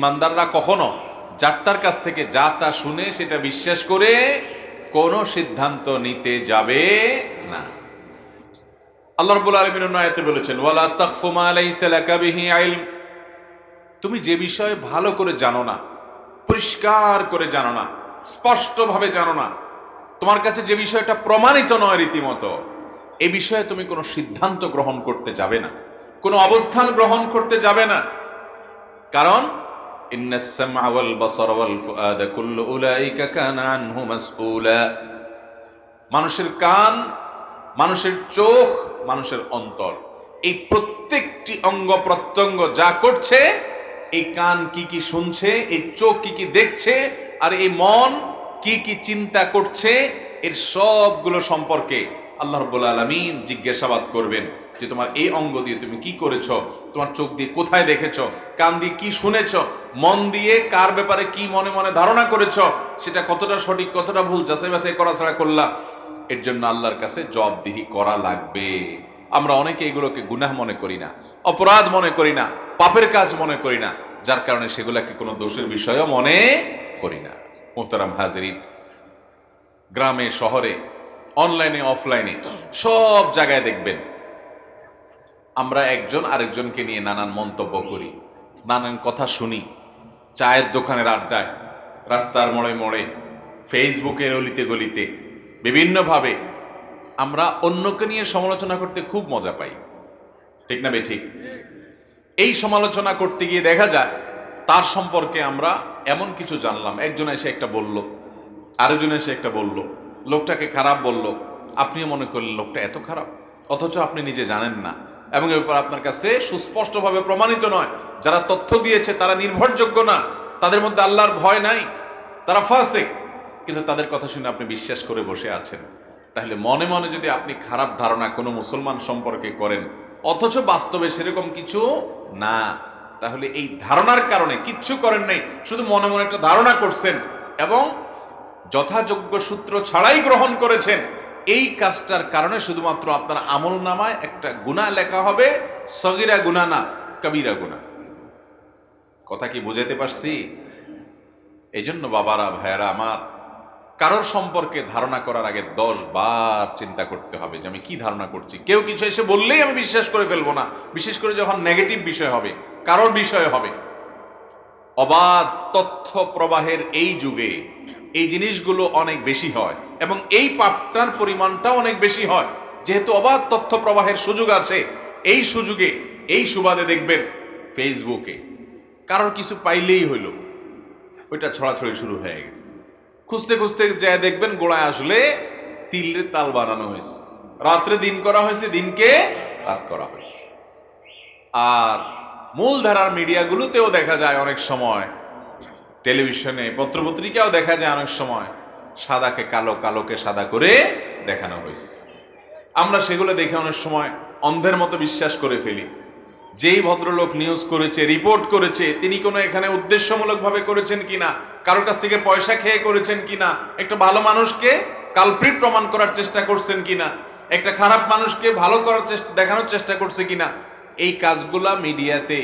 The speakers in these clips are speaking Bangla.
ইমানদাররা কখনো যার তার কাছ থেকে যা তা শুনে সেটা বিশ্বাস করে কোনো সিদ্ধান্ত নিতে যাবে না। আল্লাহ রাব্বুল আলামিন অন্য আয়াতে বলেছেন, ওয়ালা তাখফু মা লাইসা লাকা বিহি ইলম তুমি যে বিষয়ে ভালো করে জানো না, পরিষ্কার করে জানো না, স্পষ্টভাবে জানো না, তোমার কাছে যে বিষয়টা প্রমাণিত নয় রীতিমতো, এ বিষয়ে তুমি কোনো সিদ্ধান্ত গ্রহণ করতে যাবে না, কোনো অবস্থান গ্রহণ করতে যাবে না। কারণ ওয়াল বাসার ওয়াল ফুআদা কুল্লু উলাইকা কানা আনহু মাসউলা। মানুষের কান, মানুষের চোখ, মানুষের অন্তর, এই প্রত্যেকটি অঙ্গ প্রত্যঙ্গ যা করছে, এই কান কি কি শুনছে, এই চোখ কি কি দেখছে, আর এই মন কি কি চিন্তা করছে, এর সবগুলো সম্পর্কে আল্লাহ রব্বুল আলমিন জিজ্ঞাসাবাদ করবেন যে তোমার এই অঙ্গ দিয়ে তুমি কি করেছ? তোমার চোখ দিয়ে কোথায় দেখেছ? কান দিয়ে কি শুনেছ? মন দিয়ে কার ব্যাপারে কি মনে মনে ধারণা করেছ? সেটা কতটা সঠিক, কতটা ভুল যাচাই বাছাই করা ছাড়া করলা? এর জন্য আল্লাহর কাছে জবাবদিহি করা লাগবে। আমরা অনেকে এগুলোকে গুনাহ মনে করি না, অপরাধ মনে করি না, পাপের কাজ মনে করি না, যার কারণে সেগুলোকে কোনো দোষের বিষয়ও মনে করি না। মোহতারাম হাজিরিন, গ্রামে, শহরে অনলাইনে অফলাইনে সব জায়গায় দেখবেন। আমরা একজন আরেকজনকে নিয়ে নানান মন্তব্য করি, নানান কথা শুনি, চায়ের দোকানের আড্ডায়, রাস্তার মোড়ে মোড়ে ফেসবুকের অলিতে গলিতে, বিভিন্নভাবে আমরা অন্যকে নিয়ে সমালোচনা করতে খুব মজা পাই। ঠিক না ঠিক এই সমালোচনা করতে গিয়ে দেখা যায়, তার সম্পর্কে আমরা এমন কিছু জানলাম। একজন এসে একটা বলল, আরেকজন এসে একটা বলল লোকটাকে খারাপ বলল, আপনিও মনে করলেন লোকটা এত খারাপ? অথচ আপনি নিজে জানেন না। এবং এ ব্যাপারে আপনার কাছে সুস্পষ্টভাবে প্রমাণিত নয়। যারা তথ্য দিয়েছে তারা নির্ভরযোগ্য না। তাদের মধ্যে আল্লাহর ভয় নাই। তারা ফাসে কিন্তু তাদের কথা শুনে আপনি বিশ্বাস করে বসে আছেন। তাহলে মনে মনে যদি আপনি খারাপ ধারণা কোনো মুসলমান সম্পর্কে করেন, অথচ বাস্তবে সেরকম কিছু না, তাহলে এই ধারণার কারণে কিচ্ছু করেন নাই। শুধু মনে মনে একটা ধারণা করছেন। এবং যথাযোগ্য সূত্র ছাড়াই গ্রহণ করেছেন। এই কাজটার কারণে শুধুমাত্র আপনার আমল নামায় একটা গুণা লেখা হবে, সগিরা গুণা না, কবিরা গুণা কথা কি বুঝাতে পারছি? এই জন্য বাবারা, ভাইয়ারা আমার, কারোর সম্পর্কে ধারণা করার আগে দশ বার চিন্তা করতে হবে যে আমি কি ধারণা করছি। কেউ কিছু এসে বললেই আমি বিশ্বাস করে ফেলব না। বিশেষ করে যখন নেগেটিভ বিষয় হবে, কারোর বিষয় হবে। অবাধ তথ্য প্রবাহের এই যুগে এই জিনিসগুলো অনেক বেশি হয় এবং এই পাপটার পরিমাণটাও অনেক বেশি হয়। যেহেতু অবাধ তথ্য প্রবাহের সুযোগ আছে, এই সুযোগে, এই সুবাদে দেখবেন ফেসবুকে কারোর কিছু পাইলেই হইল। ওইটা ছড়াছড়ি শুরু হয়ে গেছে। খুঁজতে খুঁজতে যায় দেখবেন গোড়ায় আসলে তিলে তাল বানানো হয়েছে। রাত্রে দিন করা হয়েছে, দিনকে রাত করা হয়েছে। আর মূলধারার মিডিয়াগুলোতেও দেখা যায় অনেক সময় টেলিভিশনে পত্রপত্রিকাও দেখা যায় অনেক সময়। সাদাকে কালো, কালোকে সাদা করে দেখানো হয়েছে আমরা সেগুলো দেখে অনেক সময় অন্ধের মতো বিশ্বাস করে ফেলি। যেই ভদ্রলোক নিউজ করেছে রিপোর্ট করেছে, তিনি কোনো এখানে উদ্দেশ্যমূলকভাবে করেছেন কিনা, কারোর কাছ থেকে পয়সা খেয়ে করেছেন কিনা, একটা ভালো মানুষকে কালপ্রিট প্রমাণ করার চেষ্টা করছেন কিনা, একটা খারাপ মানুষকে ভালো করার চেষ্টা, দেখানোর চেষ্টা করছে কিনা, এই কাজগুলা মিডিয়াতে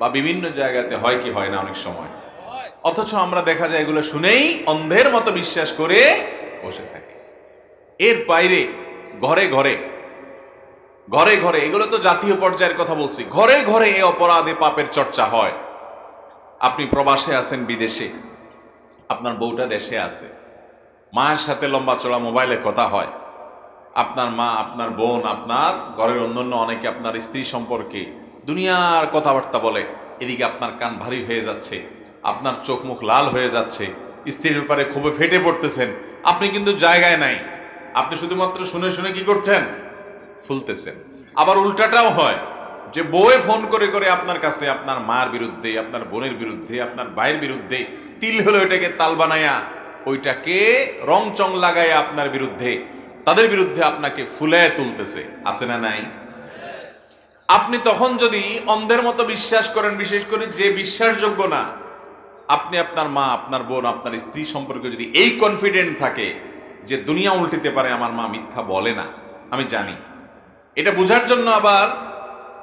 বা বিভিন্ন জায়গাতে হয় কি হয় না অনেক সময়। অথচ আমরা দেখা যায় এগুলো শুনেই অন্ধের মতো বিশ্বাস করে বসে থাকি। এর বাইরে, ঘরে ঘরে ঘরে ঘরে, এগুলো তো জাতীয় পর্যায়ের কথা বলছি, ঘরে ঘরে এ অপরাধে পাপের চর্চা হয়। আপনি প্রবাসে আছেন, বিদেশে, আপনার বউটা দেশে আছে, মায়ের সাথে লম্বা চড়া মোবাইলে কথা হয়, আপনার মা, আপনার বোন, আপনার ঘরের অন্যান্য অনেকে আপনার স্ত্রী সম্পর্কে দুনিয়ার কথাবার্তা বলে, এদিকে আপনার কান ভারী হয়ে যাচ্ছে আপনার চোখ মুখ লাল হয়ে যাচ্ছে। স্ত্রীর ব্যাপারে খুবই ফেটে পড়তেছেন। আপনি কিন্তু জায়গায় নাই। আপনি শুধুমাত্র শুনে শুনে কি করছেন? ফুলতেছেন। আবার উল্টাটাও হয়। যে বউয়ে ফোন করে করে আপনার কাছে আপনার মার বিরুদ্ধে, আপনার বোনের বিরুদ্ধে, আপনার ভাইয়ের বিরুদ্ধে তিল হলে ওইটাকে তাল বানায়া, ওইটাকে রং চং লাগায়া আপনার বিরুদ্ধে, তাদের বিরুদ্ধে আপনাকে ফুলায় তুলতেছে। আছে না নাই? আপনি তখন যদি অন্ধের মতো বিশ্বাস করেন, বিশেষ করে যে বিশ্বাসযোগ্য না আপনি আপনার মা, আপনার বোন, আপনার স্ত্রী সম্পর্কে যদি এই কনফিডেন্ট থাকে যে দুনিয়া উল্টিতে পারে, আমার মা মিথ্যা বলে না, আমি জানি। এটা বোঝার জন্য আবার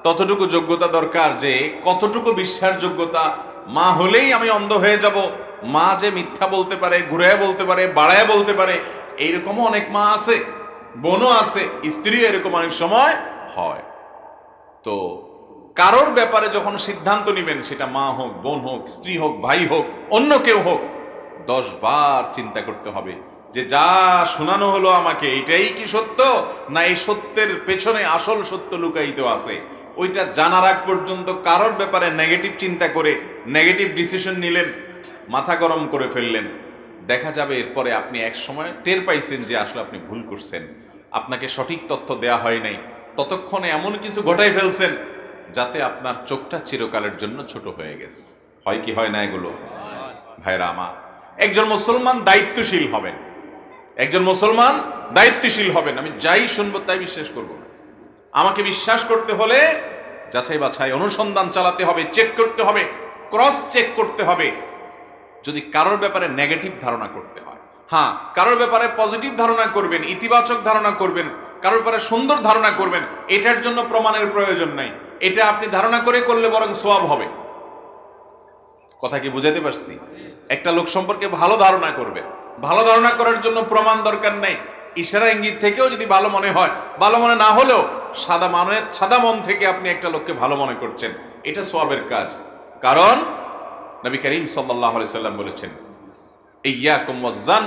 ততটুকু যোগ্যতা দরকার যে, কতটুকু বিশ্বাসযোগ্যতা মা হলেই আমি অন্ধ হয়ে যাব। মা যে মিথ্যা বলতে পারে ঘুরে বলতে পারে বাড়ায় বলতে পারে, এইরকমও অনেক মা আছে, বোনও আছে, স্ত্রীও এরকম অনেক সময় হয়। তো কারোর ব্যাপারে যখন সিদ্ধান্ত নেবেন, সেটা মা হোক, বোন হোক, স্ত্রী হোক, ভাই হোক, অন্য কেউ হোক, দশ বার চিন্তা করতে হবে যে যা শোনানো হলো আমাকে, এটাই কি সত্য? না এই সত্যের পেছনে আসল সত্য লুকায়িত আছে? ওইটা জানার আগ পর্যন্ত কারোর ব্যাপারে নেগেটিভ চিন্তা করে নেগেটিভ ডিসিশন নিলেন, মাথা গরম করে ফেললেন। দেখা যাবে এরপরে আপনি এক সময় টের পাইছেন যে আসলে আপনি ভুল করছেন। আপনাকে সঠিক তথ্য দেয়া হয় নাই। ততক্ষণে এমন কিছু ঘটাই ফেলছেন যাতে আপনার চোখটা চিরকালের জন্য ছোট হয়ে গেছে। হয় কি, হয় না এগুলো? ভাইরা আমার, একজন মুসলমান দায়িত্বশীল হবেন। একজন মুসলমান দায়িত্বশীল হবেন। আমি যাই শুনব তাই বিশ্বাস করব না। আমাকে বিশ্বাস করতে হলে যাচাই বাছাই, অনুসন্ধান চালাতে হবে, চেক করতে হবে, ক্রস চেক করতে হবে। যদি কারোর ব্যাপারে নেগেটিভ ধারণা করতে হয় হ্যাঁ কারোর ব্যাপারে পজিটিভ ধারণা করবেন, ইতিবাচক ধারণা করবেন, কারোর ব্যাপারে সুন্দর ধারণা করবেন, এটার জন্য প্রমাণের প্রয়োজন নাই। এটা আপনি ধারণা করে করলে বরং সোয়াব হবে। কথা কি বুঝাতে পারছি? একটা লোক সম্পর্কে ভালো ধারণা করবে। ভালো ধারণা করার জন্য প্রমাণ দরকার নাই। ইশারা ইঙ্গিত থেকেও যদি ভালো মনে হয়, ভালো মনে না হলেও সাদা মনে, সাদা মন থেকে আপনি একটা লোককে ভালো মনে করছেন। এটা সোয়াবের কাজ। কারণ নবী করিম সাল্লাহ সাল্লাম বলেছেন ইয়াকুম ওয়াজ্জান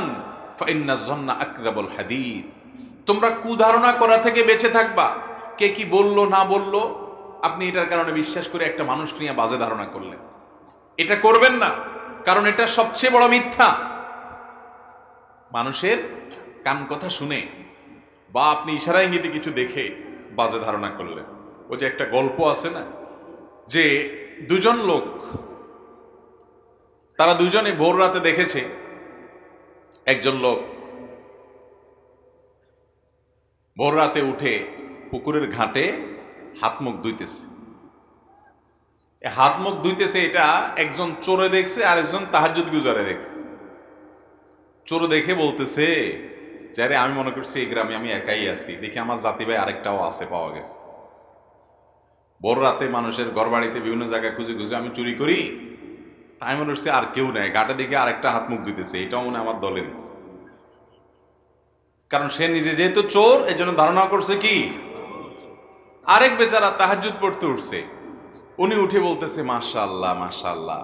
ফাইন্না তোমরা কুধারণা করা থেকে বেঁচে থাকবা। কে কি বলল, না বলল? আপনি এটার কারণে বিশ্বাস করে একটা মানুষ নিয়ে বাজে ধারণা করলেন। এটা করবেন না, কারণ এটা সবচেয়ে বড় মিথ্যা। মানুষের কান কথা শুনে বা আপনি ইশারা ইঙ্গিতে কিছু দেখে বাজে ধারণা করলেন। ও যে একটা গল্প আছে না, যে দুজন লোক, তারা দুজনে ভোর রাতে দেখেছে একজন লোক ভোর রাতে উঠে পুকুরের ঘাটে হাত মুখ ধুইতেছে। হাত মুখ ধুইতেছে, এটা একজন চোরে দেখছে আর একজন তাহাজুদ গুজারে দেখছে। চোর দেখে বলতেছে, যে আরে আমি মনে করছি এই গ্রামে আমি একাই আছি, দেখি আমার জাতি ভাই আরেকটাও আছে পাওয়া গেছে। বড় রাতে মানুষের ঘর বাড়িতে বিভিন্ন জায়গায় খুঁজে খুঁজে আমি চুরি করি, তাই মনে হচ্ছে আর কেউ নেই গাটে দেখে আরেকটা হাত মুখ দিতেছে এটাও মনে আমার দলের কারণ সে নিজে যেহেতু চোর এই জন্য ধারণা করছে কি আরেক বেচারা তাহাজুদ পড়তে উঠছে। উনি উঠে বলতেছে মাশাল্লাহ মাশাল্লাহ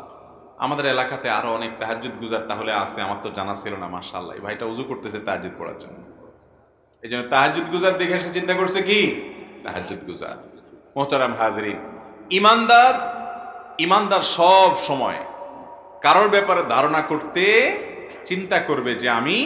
আমাদের এলাকাতে আরও অনেক তাহাজুদ গুজার তাহলে আছে, আমার তো জানা ছিল না মাশাল্লাহ ভাইটা উজু করতেছে তাহাজুদ পড়ার জন্য। এই জন্য তাহাজুদ গুজার দেখে সে চিন্তা করছে কি? তাহাজুদ গুজার। মোহতারাম হাজরিন, ইমানদার ইমানদার সব সময় কারোর ব্যাপারে ধারণা করতে চিন্তা করবে যে আমি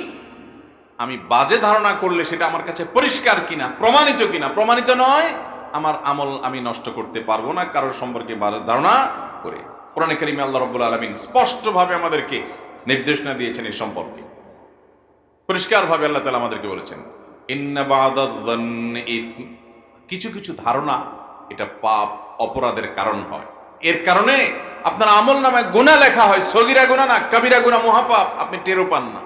আমি বাজে ধারণা করলে সেটা আমার কাছে পরিষ্কার কিনা, প্রমাণিত কিনা। প্রমাণিত নয় আমার আমল আমি নষ্ট করতে পারব না কারোর সম্পর্কে বাজে ধারণা করে। কোরআন করিমে আল্লাহ রব্বুল আলমিন স্পষ্টভাবে আমাদেরকে নির্দেশনা দিয়েছেন এই সম্পর্কে। পরিষ্কারভাবে আল্লাহ তালা আমাদেরকে বলেছেন। কিছু কিছু ধারণা এটা পাপ অপরাধের কারণ হয়। এর কারণে আপনার আমল নামে গুণা লেখা হয় সগিরা গুণা না কাবিরা গুণা মহাপাপ আপনি টেরও পান না।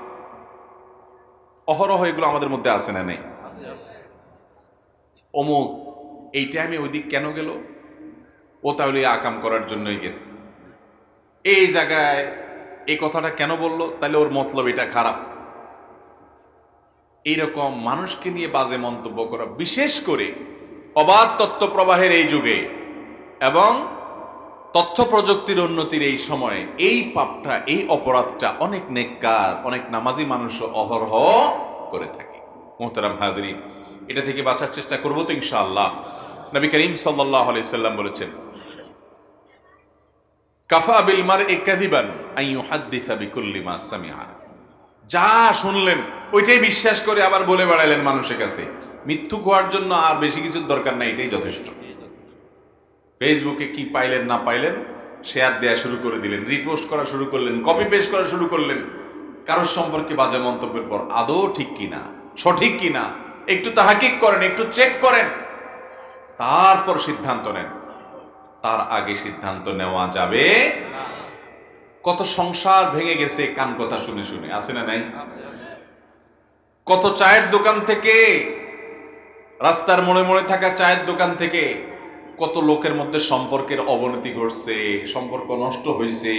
অহরহ এগুলো আমাদের মধ্যে আছে না নেই? অমুক এই টাইমে ওই দিক কেন গেল? ও তাহলে আকাম করার জন্যই গেছে। এই জায়গায় এই কথাটা কেন বলল? তাহলে ওর মতলব এটা খারাপ। এইরকম মানুষকে নিয়ে বাজে মন্তব্য করা, বিশেষ করে অবাধ তথ্য প্রবাহের এই যুগে এবং তথ্য প্রযুক্তির উন্নতির এই সময়ে, এই পাপটা, এই অপরাধটা অনেক নেককার, অনেক নামাজি মানুষ অহরহ করে থাকে। মোহতারাম হাজরি এটা থেকে বাঁচার চেষ্টা করব তো ইনশাআল্লাহ। নবী করিম সাল্লাহ সাল্লাম বলেছেন, কাফা বিল মার এ কাদিবান যা শুনলেন, ওইটাই বিশ্বাস করে আবার বলে মানুষের কাছে মিথ্যুক হওয়ার জন্য আর বেশি কিছুর দরকার নাই, এটাই যথেষ্ট। ফেসবুকে কি পাইলেন, না পাইলেন শেয়ার দেওয়া শুরু করে দিলেন রিপোস্ট করা শুরু করলেন কপি পেস্ট করা শুরু করলেন। কারোর সম্পর্কে বাজে মন্তব্যের পর আদৌ ঠিক কিনা, সঠিক কিনা একটু তাহাকিক করেন, একটু চেক করেন। তারপর সিদ্ধান্ত নেন। তার আগে সিদ্ধান্ত নেওয়া যাবে কত সংসার ভেঙে গেছে কান কথা শুনে শুনে, আছে না নাই? কত চায়ের দোকান থেকে, রাস্তার মোড়ে মোড়ে থাকা চায়ের দোকান থেকে কত লোকের মধ্যে সম্পর্কের অবনতি ঘটছে, সম্পর্ক নষ্ট হয়েছে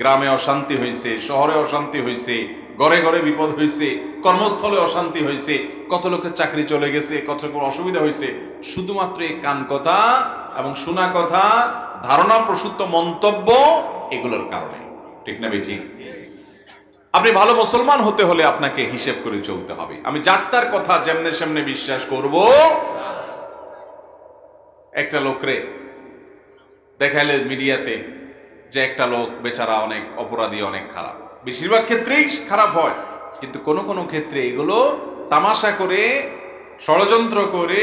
গ্রামে অশান্তি হয়েছে শহরে অশান্তি হয়েছে ঘরে ঘরে বিপদ হয়েছে কর্মস্থলে অশান্তি হয়েছে কত লোকের চাকরি চলে গেছে, কত লোকের অসুবিধা হয়েছে শুধুমাত্র এই কান কথা এবং শোনা কথা, ধারণা প্রসূত মন্তব্য এগুলোর কারণে। ঠিক না ঠিক আপনি ভালো মুসলমান হতে হলে আপনাকে হিসেব করে চলতে হবে। আমি যার কথা যেমনে সামনে বিশ্বাস করব। একটা লোকরে দেখাইলে মিডিয়াতে যে একটা লোক বেচারা অনেক অপরাধী, অনেক খারাপ। বেশিরভাগ ক্ষেত্রেই খারাপ হয়। কিন্তু কোনো কোনো ক্ষেত্রে এগুলো তামাশা করে, ষড়যন্ত্র করে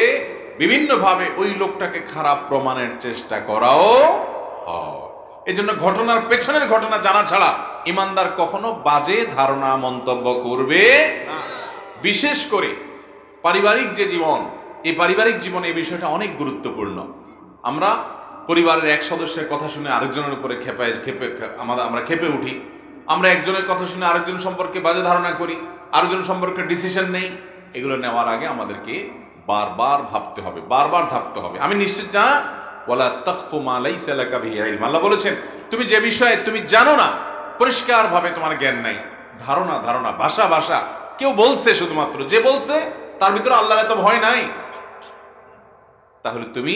বিভিন্নভাবে ওই লোকটাকে খারাপ প্রমাণের চেষ্টা করাও এই জন্য ঘটনার পেছনের ঘটনা জানা ছাড়া ইমানদার কখনো বাজে ধারণা, মন্তব্য করবে বিশেষ করে পারিবারিক যে জীবন, এই পারিবারিক জীবনে এই বিষয়টা অনেক গুরুত্বপূর্ণ। আমরা পরিবারের এক সদস্যের কথা শুনে আরেকজনের উপরে খেপে খেপে আমাদের আমরা খেপে উঠি। আমরা একজনের কথা শুনে আরেকজন সম্পর্কে বাজে ধারণা করি আরেকজন সম্পর্কে ডিসিশন নেই, এগুলো নেওয়ার আগে আমাদেরকে বারবার ভাবতে হবে, বারবার ভাবতে হবে। আমি নিশ্চিত না, ওয়ালা তখফু মালাই লাইসা লাকা বিহি ইলম। আল্লাহ বলেছেন, তুমি যে বিষয়ে তুমি জানো না, পরিষ্কারভাবে তোমার জ্ঞান নাই। ধারণা ধারণা, ভাষা ভাষা, কেউ বলছে শুধুমাত্র, যে বলছে, তার ভিতরে আল্লাহর এত ভয় নাই। তাহলে তুমি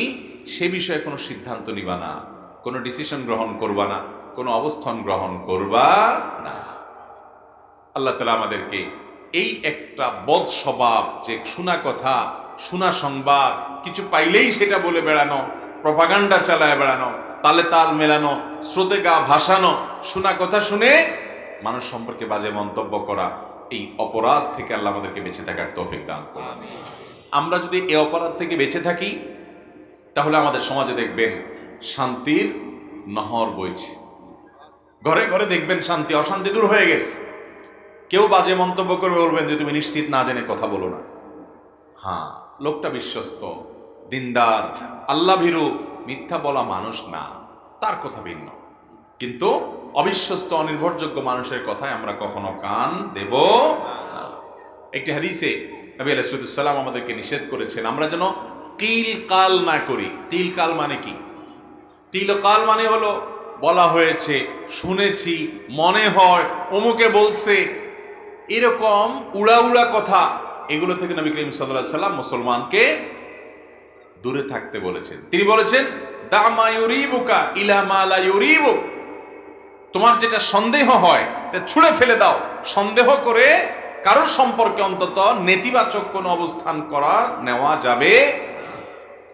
সে বিষয়ে কোনো সিদ্ধান্ত নিবা না, কোনো ডিসিশন গ্রহণ করবা না। কোনো অবস্থান গ্রহণ করবা না। আল্লাহ তালা আমাদেরকে এই একটা বদ স্বভাব যে শোনা কথা শোনা সংবাদ কিছু পাইলেই সেটা বলে বেড়ানো প্রপাগান্ডা চালায় বেড়ানো তালে তাল মেলানো স্রোতে গা ভাসানো শোনা কথা শুনে মানুষ সম্পর্কে বাজে মন্তব্য করা এই অপরাধ থেকে আল্লাহ আমাদেরকে বেঁচে থাকার তৌফিক দান করুন। আমরা যদি এ অপরাধ থেকে বেঁচে থাকি তাহলে আমাদের সমাজে দেখবেন শান্তির নহর বইছে। ঘরে ঘরে দেখবেন শান্তি, অশান্তি দূর হয়ে গেছে। কেউ বাজে মন্তব্য করে বলবেন যে, তুমি নিশ্চিত না জেনে কথা বলো না। হ্যাঁ লোকটা বিশ্বস্ত, দিনদার আল্লাহ ভীরু মিথ্যা বলা মানুষ না, তার কথা ভিন্ন। কিন্তু অবিশ্বস্ত, অনির্ভরযোগ্য মানুষের কথায় আমরা কখনো কান দেব একটি হাদিসে নবী আলাইসালাম আমাদেরকে নিষেধ করেছেন, আমরা যেন তিল কাল না করি। তিল কাল মানে কি? তিল কাল মানে হলো বলা হয়েছে, শুনেছি, মনে হয়, অমুকে বলছে। এরকম উড়া উড়া কথা। এগুলো থেকে নবী করিম সাল্লাহ সাল্লাম মুসলমানকে দূরে থাকতে বলেছেন। তিনি বলেছেন, দামা ইউরিবুকা ইলা মালা ইউরিবুক তোমার যেটা সন্দেহ হয়, এটা ছুঁড়ে ফেলে দাও। সন্দেহ করে কারোর সম্পর্কে অন্তত নেতিবাচক কোনো অবস্থান করা, নেওয়া যাবে